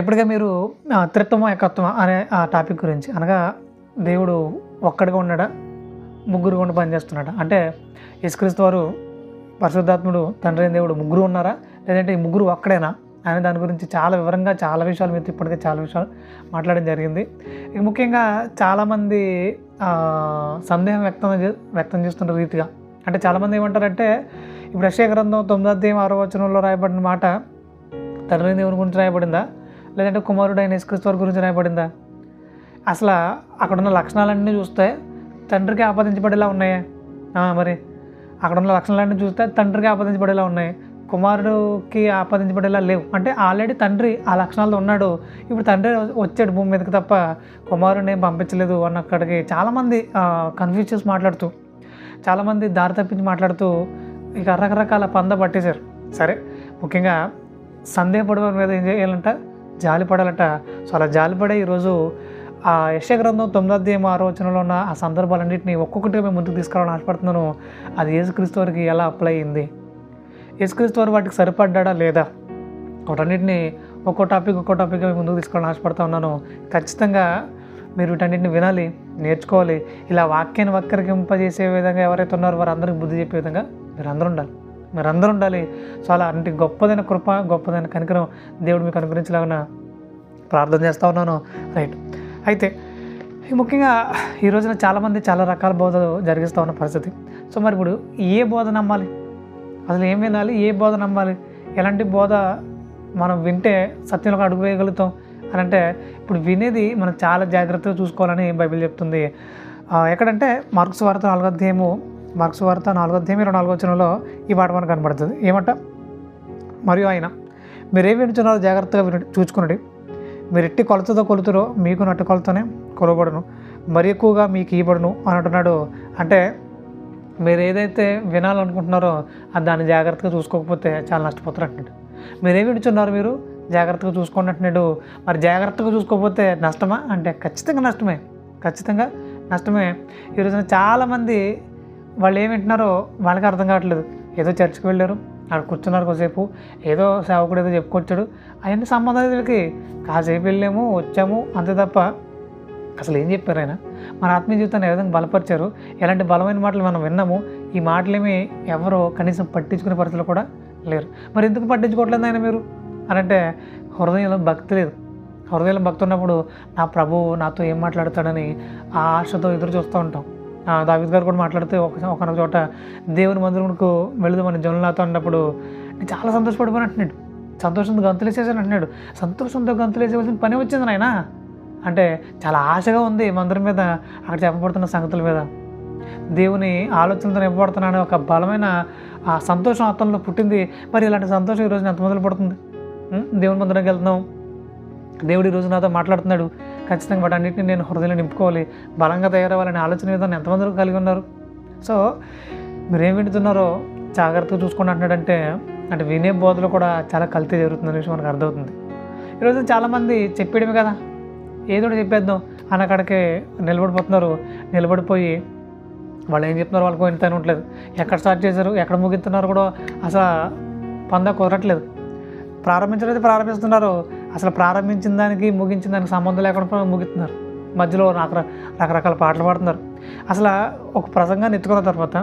ఇప్పటికే మీరు త్రిత్వం ఏకత్వం అనే ఆ టాపిక్ గురించి అనగా దేవుడు ఒక్కడిగా ఉన్నాడా ముగ్గురు ఉండి పనిచేస్తున్నాడా? అంటే యేసుక్రీస్తు వారు పరిశుద్ధాత్ముడు తండ్రి అయిన దేవుడు ముగ్గురు ఉన్నారా? లేదంటే ఈ ముగ్గురు ఒక్కడేనా? అనే దాని గురించి చాలా వివరంగా చాలా విషయాలు మీతో ఇప్పటికే చాలా విషయాలు మాట్లాడడం జరిగింది. ఇక ముఖ్యంగా చాలామంది సందేహం వ్యక్తం చే- వ్యక్తం చేస్తున్న రీతిగా. అంటే చాలామంది ఏమంటారంటే ఇప్పుడు యెషయా గ్రంథం తొమ్మిదో అధ్యాయం ఆరో వచనంలో రాయబడిన మాట తండ్రి దేవుని గురించి రాయబడిందా? లేదంటే కుమారుడు అయిన యేసుక్రీస్తు వారి గురించి రాయబడిందా? అసలు అక్కడున్న లక్షణాలన్నీ చూస్తే తండ్రికి ఆపాదించబడేలా ఉన్నాయా. మరి అక్కడున్న లక్షణాలన్నీ చూస్తే తండ్రికి ఆపాదించబడేలా ఉన్నాయి. కుమారుడికి ఆపాదించబడేలా లేవు. అంటే ఆల్రెడీ తండ్రి ఆ లక్షణాలతో ఉన్నాడు. ఇప్పుడు తండ్రి వచ్చాడు భూమి మీదకి తప్ప కుమారుడిని పంపించలేదు అన్న అక్కడికి చాలామంది కన్ఫ్యూజ్ చేసి మాట్లాడుతూ చాలామంది దారి తప్పించి మాట్లాడుతూ ఇక రకరకాల పంద పట్టేశారు. సరే ముఖ్యంగా సందేహపడవని మీద ఏం చేయాలంటే? జాలిపడాలట. సో అలా జాలిపడే ఈరోజు ఆ యశగ్రంథం తొమ్మిదో అధ్యాయం ఉన్న ఆ సందర్భాలన్నింటినీ ఒక్కొక్కటిగా మేము ముందుకు తీసుకురావాలని ఆశపడుతున్నాను. అది యేసుక్రీస్తు వారికి ఎలా అప్లై అయింది? యేసుక్రీస్తు వారు వాటికి సరిపడ్డా లేదా? వాటన్నిటిని ఒక్కో టాపిక్ ఒక్కో టాపిక్ ముందుకు తీసుకోవాలని ఆశపడుతూ ఉన్నాను. ఖచ్చితంగా మీరు వీటన్నిటిని వినాలి నేర్చుకోవాలి. ఇలా వాక్యాన్ని వక్రీకరింపజేసే విధంగా ఎవరైతే ఉన్నారో వారందరికీ బుద్ధి చెప్పే విధంగా మీరు అందరూ ఉండాలి. మీరందరూ ఉండాలి. చాలా అంటే గొప్పదైన కృప గొప్పదైన కనికరం దేవుడు మీకు అనుగ్రహించలాగా ప్రార్థన చేస్తూ ఉన్నాను. రైట్. అయితే ముఖ్యంగా ఈ రోజున చాలామంది చాలా రకాల బోధలు జరిగిస్తూ ఉన్న పరిస్థితి. సో మరి ఇప్పుడు ఏ బోధ నమ్మాలి? అసలు ఏం వినాలి? ఏ బోధ నమ్మాలి? ఎలాంటి బోధ మనం వింటే సత్యంలో అడుగు వేయగలుగుతాం అని అంటే ఇప్పుడు వినేది మనం చాలా జాగ్రత్తగా చూసుకోవాలని బైబిల్ చెప్తుంది. ఎక్కడంటే మార్క్స్ వార్త నాలుగో అధ్యాయము మార్క్స్ వార్త నాలుగో అధ్యాయం ఇరవై నాలుగో వచనంలో ఈ పాట మనకు కనబడుతుంది. ఏమంట? మరియు ఆయన మీరేం వినుచున్నారో జాగ్రత్తగా విను చూచుకునండి. మీరు ఎట్టి కొలతతో కొలుతురో మీకు నట్టు కొలతనే కొలబడును మరి ఎక్కువగా మీకు ఇవ్వబడును అని అంటున్నాడు. అంటే మీరు ఏదైతే వినాలనుకుంటున్నారో అది దాన్ని జాగ్రత్తగా చూసుకోకపోతే చాలా నష్టపోతారు అంటున్నాడు. మీరేం వినుచున్నారు మీరు? జాగ్రత్తగా చూసుకోండి అంటున్నాడు. మరి జాగ్రత్తగా చూసుకోకపోతే నష్టమా? అంటే ఖచ్చితంగా నష్టమే. ఖచ్చితంగా నష్టమే. ఈ రోజున చాలామంది వాళ్ళు ఏం వింటున్నారో వాళ్ళకి అర్థం కావట్లేదు. ఏదో చర్చికి వెళ్ళారు అక్కడ కూర్చున్నారు కొద్దిసేపు ఏదో సేవకుడు ఏదో చెప్పుకొచ్చాడు. అవన్నీ సంబంధం వీళ్ళకి. కాసేపు వెళ్ళాము వచ్చాము అంతే తప్ప అసలు ఏం చెప్పారు ఆయన? మన ఆత్మీయ జీవితాన్ని ఏ విధంగా బలపరిచారు? ఎలాంటి బలమైన మాటలు మనం విన్నాము? ఈ మాటలేమి ఎవరో కనీసం పట్టించుకునే పరిస్థితులు కూడా లేరు. మరి ఎందుకు పట్టించుకోవట్లేదు ఆయన మీరు? అని అంటే హృదయంలో భక్తి లేదు. హృదయంలో భక్తి ఉన్నప్పుడు నా ప్రభువు నాతో ఏం మాట్లాడతాడని ఆ ఆశతో ఎదురు చూస్తూ ఉంటాం. దావిద్ గారు కూడా మాట్లాడితే ఒక ఒకనొక చోట దేవుని మందిరంకు వెళదామని జనులతో నాతో అన్నప్పుడు చాలా సంతోషపడిపోయిన అంటున్నాడు. సంతోషంతో గంతులేసేసాను అంటున్నాడు. సంతోషంతో గంతులేసేవలసిన పని వచ్చింది నాయన. అంటే చాలా ఆశగా ఉంది మందిరం మీద అక్కడ చెప్పబడుతున్న సంగతుల మీద. దేవుని ఆలోచనతో నింపబడుతున్నాడు ఒక బలమైన ఆ సంతోషం అతనిలో పుట్టింది. మరి ఇలాంటి సంతోషం ఈరోజు ఎంత మొదలు పడుతుంది దేవుని మందిరంకి వెళ్తున్నాం. దేవుడు ఈరోజు నాతో మాట్లాడుతున్నాడు. ఖచ్చితంగా వాటన్నిటిని నేను హృదయంలో నింపుకోవాలి. బలంగా తయారవ్వాలనే ఆలోచన విధానం ఎంతమంది కలిగి ఉన్నారు? సో మీరేం వింటున్నారో జాగ్రత్తగా చూసుకుని అంటున్నాడంటే అంటే వినే బోధలు కూడా చాలా కల్తీ జరుగుతుందనే విషయం మనకు అర్థమవుతుంది. ఈరోజు చాలామంది చెప్పేయడమే కదా? ఏదో ఒకటి చెప్పేద్దాం. అని అక్కడికి నిలబడిపోతున్నారు. నిలబడిపోయి వాళ్ళు ఏం చెప్తున్నారు వాళ్ళకు ఇంత ఉండట్లేదు. ఎక్కడ స్టార్ట్ చేశారు? ఎక్కడ ముగిస్తున్నారు కూడా అసలు పంద కుదరట్లేదు. ప్రారంభించలేదు ప్రారంభిస్తున్నారు. అసలు ప్రారంభించిన దానికి ముగించిన దానికి సంబంధం లేకుండా ముగిస్తున్నారు. మధ్యలో రకర రకరకాల పాటలు పాడుతున్నారు. అసలు ఒక ప్రసంగాన్ని ఎత్తుకున్న తర్వాత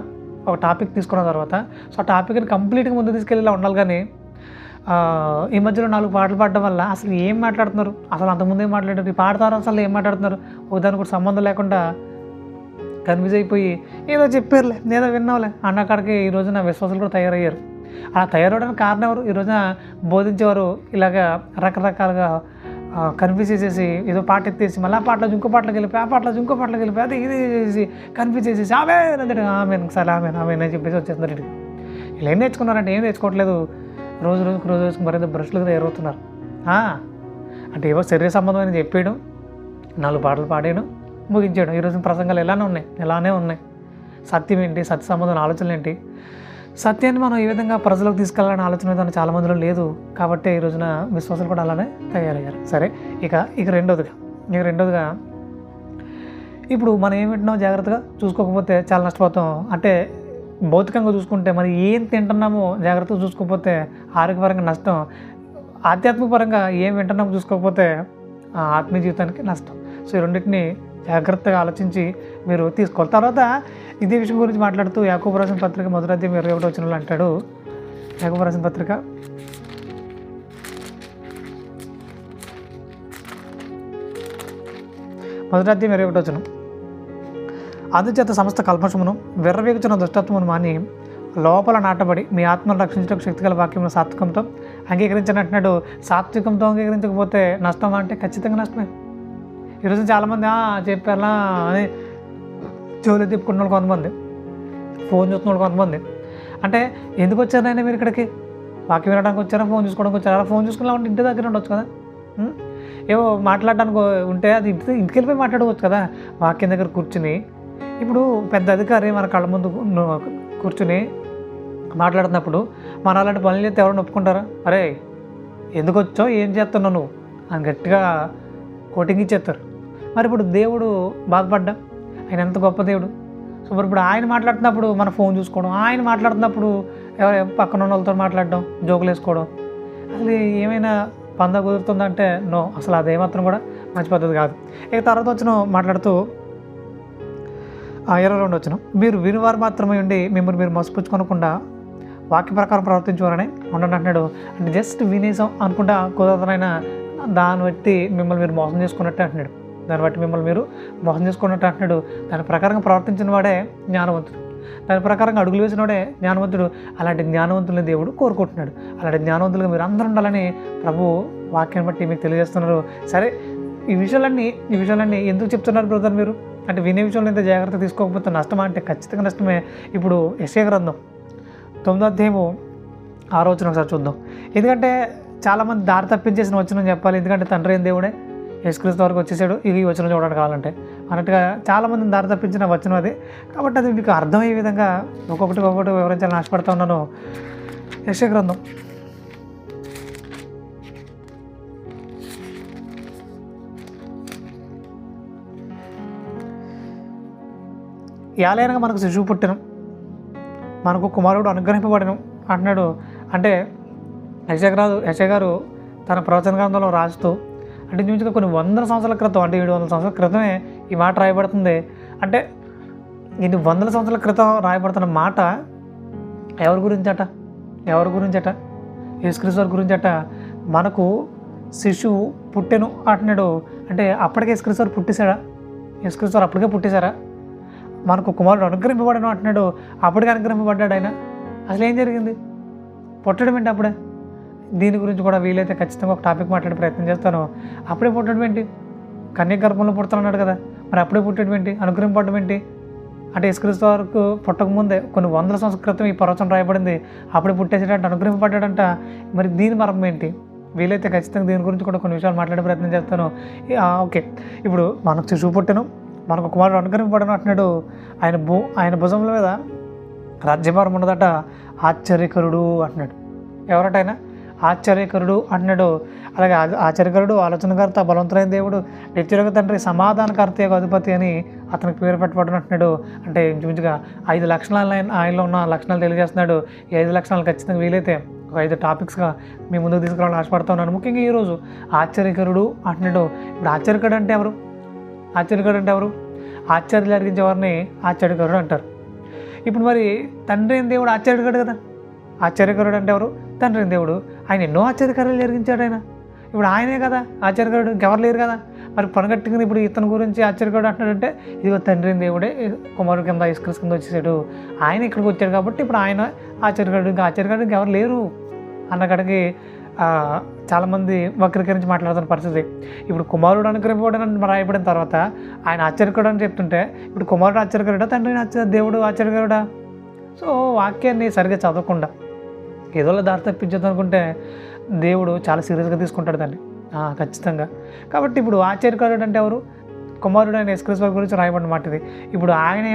ఒక టాపిక్ తీసుకున్న తర్వాత సో ఆ టాపిక్ని కంప్లీట్గా ముందు తీసుకెళ్ళేలా ఉండాలి కానీ ఈ మధ్యలో నాలుగు పాటలు పాడడం వల్ల అసలు ఏం మాట్లాడుతున్నారు? అసలు అంతకుముందు ఏం మాట్లాడారు? ఈ పాడతారు అసలు ఏం మాట్లాడుతున్నారు? ఒక దానికి కూడా సంబంధం లేకుండా కన్ఫ్యూజ్ అయిపోయి ఏదో చెప్పారులే నేదో విన్నావులే అన్నకాడికి ఈరోజు ఈ రోజున విశ్వాసాలు కూడా తయారయ్యారు. అలా తయారవడానికి కారణం ఎవరు? ఈ రోజున బోధించేవారు ఇలాగా రకరకాలుగా కన్ఫ్యూజ్ చేసేసి ఏదో పాట ఎత్తేసి మళ్ళీ ఆ పాటలో ఇంకో పాటలోకి వెళ్ళిపోయి ఆ పాటలో ఇంకో పాటలోకి వెళ్ళిపోయి అది ఇది చేసి కన్ఫ్యూజ్ చేసేసి ఆమె అంటే ఆమె సరే ఆమె ఆమె అని చెప్పేసి వచ్చేస్తున్నారు ఇటు. వీళ్ళు ఏం నేర్చుకున్నారంటే ఏం నేర్చుకోవట్లేదు. రోజు రోజుకు రోజు రోజుకు మరింత బ్రష్లుగా ఎరుగుతున్నారు అంటే ఏవో శరీర సంబంధమైన చెప్పేయడం నాలుగు పాటలు పాడేయడం ముగించేయడం. ఈ రోజున ప్రసంగాలు ఎలానే ఉన్నాయి ఎలానే ఉన్నాయి. సత్యం ఏంటి సత్య సంబంధం ఆలోచనలు ఏంటి? సత్యాన్ని మనం ఏ విధంగా ప్రజలకు తీసుకెళ్ళాలని ఆలోచన విధానం చాలా మందిలో లేదు కాబట్టి ఈ రోజున విశ్వాసాలు కూడా అలానే తయారయ్యారు. సరే ఇక ఇక రెండోదిగా ఇక రెండోదిగా ఇప్పుడు మనం ఏం వింటున్నాం జాగ్రత్తగా? చూసుకోకపోతే చాలా నష్టపోతాం. అంటే భౌతికంగా చూసుకుంటే మరి ఏం తింటున్నామో జాగ్రత్తగా చూసుకోకపోతే ఆరోగ్యపరంగా నష్టం. ఆధ్యాత్మికపరంగా ఏం వింటున్నామో చూసుకోకపోతే ఆ ఆత్మీయ జీవితానికి నష్టం. సో ఈ రెండింటిని జాగ్రత్తగా ఆలోచించి మీరు తీసుకోవాలి. తర్వాత ఇదే విషయం గురించి మాట్లాడుతూ యాకోబు పత్రిక మొదటి ఇరవై ఒకటి వచ్చిన అంటాడు. యాకోబు పత్రిక. మొదటి ఇరవై ఒకటి వచ్చిన అందుచేత సమస్త కల్పషమును విర్రవేగుచున్న దుష్టత్వమును మాని లోపల నాటబడి మీ ఆత్మను రక్షించడానికి శక్తిగల వాక్యమును సాత్వికంతో అంగీకరించని అంటున్నాడు. సాత్వికంతో అంగీకరించకపోతే నష్టం అంటే ఖచ్చితంగా నష్టమే. ఈరోజు చాలామంది చెప్పారా అని చెవులు తిప్పుకున్న వాళ్ళు కొంతమంది ఫోన్ చూస్తున్న కొంతమంది. అంటే ఎందుకు వచ్చారైనా మీరు ఇక్కడికి? వాక్యం వినడానికి వచ్చారా? ఫోన్ చూసుకోవడానికి వచ్చారా? అలా ఫోన్ చూసుకున్నా ఉంటే ఇంటి దగ్గర ఉండొచ్చు కదా? ఏవో మాట్లాడడానికి ఉంటే అది ఇంటి ఇంటికి వెళ్ళిపోయి మాట్లాడవచ్చు కదా? వాక్యం దగ్గర కూర్చుని. ఇప్పుడు పెద్ద అధికారి మన కళ్ళ ముందు కూర్చుని మాట్లాడుతున్నప్పుడు మన అలాంటి పనులు చేస్తే ఎవరైనా ఒప్పుకుంటారా? అరే ఎందుకు వచ్చావు? ఏం చేస్తున్నావు నువ్వు? అని గట్టిగా కోటింగ్ ఇచ్చేస్తారు. మరి ఇప్పుడు దేవుడు బాధపడ్డా? ఆయన ఎంత గొప్ప దేవుడు. సో మరి ఇప్పుడు ఆయన మాట్లాడుతున్నప్పుడు మన ఫోన్ చూసుకోవడం ఆయన మాట్లాడుతున్నప్పుడు ఎవరు పక్కన ఉన్న వాళ్ళతో మాట్లాడడం జోకులు వేసుకోవడం అసలు ఏమైనా పంద కుదురుతుందంటే నో అసలు అదేమాత్రం కూడా మంచి పద్ధతి కాదు. ఇక తర్వాత వచ్చిన మాట్లాడుతూ ఇరవై రెండు వచ్చిన మీరు వినివారు మాత్రమే ఉండి మిమ్మల్ని మీరు మోసపుచ్చుకోనకుండా వాక్య ప్రకారం ప్రవర్తించుకోవాలని ఉండండి అంటున్నాడు. అంటే జస్ట్ వినేసాం అనుకుంటా కుదరదనైనా దాన్ని బట్టి మిమ్మల్ని మీరు మోసం చేసుకున్నట్టే అంటున్నాడు. దాన్ని బట్టి మిమ్మల్ని మీరు మోసం చేసుకున్నట్టు అంటున్నాడు. దాని ప్రకారంగా ప్రవర్తించిన వాడే జ్ఞానవంతుడు. దాని ప్రకారంగా అడుగులు వేసిన వాడే జ్ఞానవంతుడు. అలాంటి జ్ఞానవంతులని దేవుడు కోరుకుంటున్నాడు. అలాంటి జ్ఞానవంతులుగా మీరు అందరూ ఉండాలని ప్రభు వాక్యాన్ని బట్టి మీకు తెలియజేస్తున్నారు. సరే ఈ విషయాలన్నీ ఈ విషయాలన్నీ ఎందుకు చెప్తున్నారు బ్రదర్ మీరు? అంటే వినే విషయంలో ఇంత జాగ్రత్త తీసుకోకపోతే నష్టమా? అంటే ఖచ్చితంగా నష్టమే. ఇప్పుడు యశయ గ్రంథం తొమ్మిదో అధ్యాయము ఆ రోజున ఒకసారి చూద్దాం. ఎందుకంటే చాలామంది దారి తప్పించేసిన వచ్చినని చెప్పాలి. ఎందుకంటే తండ్రి ఏం దేవుడే? యేసుక్రీస్తు వరకు వచ్చేసాడు. ఇది ఈ వచనం చూడడానికి కావాలంటే. అన్నట్టుగా చాలామందిని దారి తప్పించిన వచనం అది. కాబట్టి అది మీకు అర్థమయ్యే విధంగా ఒక్కొక్కటి ఒక్కొక్కటి వివరించాలని ఆశపడతా ఉన్నాను. యశగ్రంథం యాలైనగా మనకు శిశువు పుట్టిన. మనకు కుమారుడు అనుగ్రహింపబడిన అంటున్నాడు. అంటే యశగ్రాజు యశ గారు తన ప్రవచన గ్రంథంలో రాస్తూ అంటే ఇంచుమించుగా కొన్ని వందల సంవత్సరాల క్రితం అంటే ఏడు వందల సంవత్సరాల క్రితమే ఈ మాట రాయబడుతుంది. అంటే ఇది వందల సంవత్సరాల క్రితం రాయబడుతున్న మాట ఎవరి గురించి అట ఎవరి గురించి అట యేసుక్రీస్తు వారి గురించి అట మనకు శిశువు పుట్టెను అంటున్నాడు. అంటే అప్పటికే యేసుక్రీస్తు వారు పుట్టేశాడా? యేసుక్రీస్తు వారు అప్పటికే పుట్టేశారా? మనకు కుమారుడు అనుగ్రహింపబడను అంటున్నాడు. అప్పటికే అనుగ్రహింపబడ్డాడు ఆయన. అసలు ఏం జరిగింది? పుట్టడం ఏంటి అప్పుడే? దీని గురించి కూడా వీలైతే ఖచ్చితంగా ఒక టాపిక్ మాట్లాడే ప్రయత్నం చేస్తాను. అప్పుడే పుట్టడం ఏంటి? కన్య గర్భంలో పుడతానన్నాడు కదా. మరి అప్పుడే పుట్టడం ఏంటి? అనుగ్రహింపడం ఏంటి? అంటే ఇస్క్రీస్తు వరకు పుట్టకముందే కొన్ని వందల సంవత్సరాల క్రితం ఈ పర్వతం రాయబడింది. అప్పుడే పుట్టేసేటంటే అనుగ్రహింపడ్డాడంట మరి దీని మర్మం ఏంటి? వీలైతే ఖచ్చితంగా దీని గురించి కూడా కొన్ని విషయాలు మాట్లాడే ప్రయత్నం చేస్తాను. ఓకే. ఇప్పుడు మనకు శిశువు పుట్టను మనకు కుమారుడు అనుగ్రహింపడను అంటున్నాడు. ఆయన భూ ఆయన భుజముల మీద రాజ్యభారం ఉన్నదట. ఆశ్చర్యకరుడు అంటున్నాడు. ఎవరట ఆయన? ఆశ్చర్యకరుడు అంటున్నాడు. అలాగే ఆశ్చర్యకరుడు ఆలోచనకర్త బలవంతులైన దేవుడు నిత్యులకు తండ్రి సమాధానకర్త యొక్క అధిపతి అని అతనికి పేరు పెట్టబడిన అంటున్నాడు. అంటే ఇంచుమించుగా ఐదు లక్షణాలు ఆయన ఆయనలో ఉన్న లక్షణాలు తెలియజేస్తున్నాడు. ఈ ఐదు లక్షణాలు ఖచ్చితంగా వీలైతే ఒక ఐదు టాపిక్స్గా మీ ముందుకు తీసుకురావాలని ఆశపడతా ఉన్నాను. ముఖ్యంగా ఈరోజు ఆశ్చర్యకరుడు అంటున్నాడు. ఇప్పుడు ఆశ్చర్యకరుడు అంటే ఎవరు? ఆశ్చర్యకరుడు అంటే ఎవరు? ఆశ్చర్యం జరిగించే వారిని ఆశ్చర్యకరుడు అంటారు. ఇప్పుడు మరి తండ్రి దేవుడు ఆశ్చర్యకరుడు కదా? ఆశ్చర్యకరుడు అంటే ఎవరు? తండ్రి దేవుడు. ఆయన ఎన్నో ఆశ్చర్యకార్యాలు జరిగించాడు ఆయన. ఇప్పుడు ఆయనే కదా ఆశ్చర్యకరుడు ఇంకెవరు లేరు కదా. మరి పనగట్టుకుని ఇప్పుడు ఇతని గురించి ఆశ్చర్యకరుడు అంటున్నాడంటే ఇదిగో తండ్రి దేవుడే కుమారుడు కింద ఇస్క్రీస్ కింద వచ్చేసాడు. ఆయన ఇక్కడికి వచ్చాడు కాబట్టి ఇప్పుడు ఆయన ఆశ్చర్యకరుడు ఇంకా ఆశ్చర్యకరుడు ఇంకెవరు లేరు అన్నకాడికి చాలామంది వక్రీకరించి మాట్లాడుతున్న పరిస్థితి. ఇప్పుడు కుమారుడు అనుగ్రహింపబడని రాయబడిన తర్వాత ఆయన ఆశ్చర్యకరుడు అని చెప్తుంటే ఇప్పుడు కుమారుడు ఆశ్చర్యకరుడా తండ్రి ఆశ్చర్య దేవుడు ఆశ్చర్యకరుడా? సో వాక్యాన్ని సరిగ్గా చదవకుండా ఏదోలా దారి తప్పించదు అనుకుంటే దేవుడు చాలా సీరియస్గా తీసుకుంటాడు దాన్ని. ఆ, ఖచ్చితంగా. కాబట్టి ఇప్పుడు ఆశ్చర్యకరుడు అంటే ఎవరు? కుమారుడు ఆయన ఎస్క్రీస్ గురించి రాయబడిన మాట ఇది ఇప్పుడు ఆయన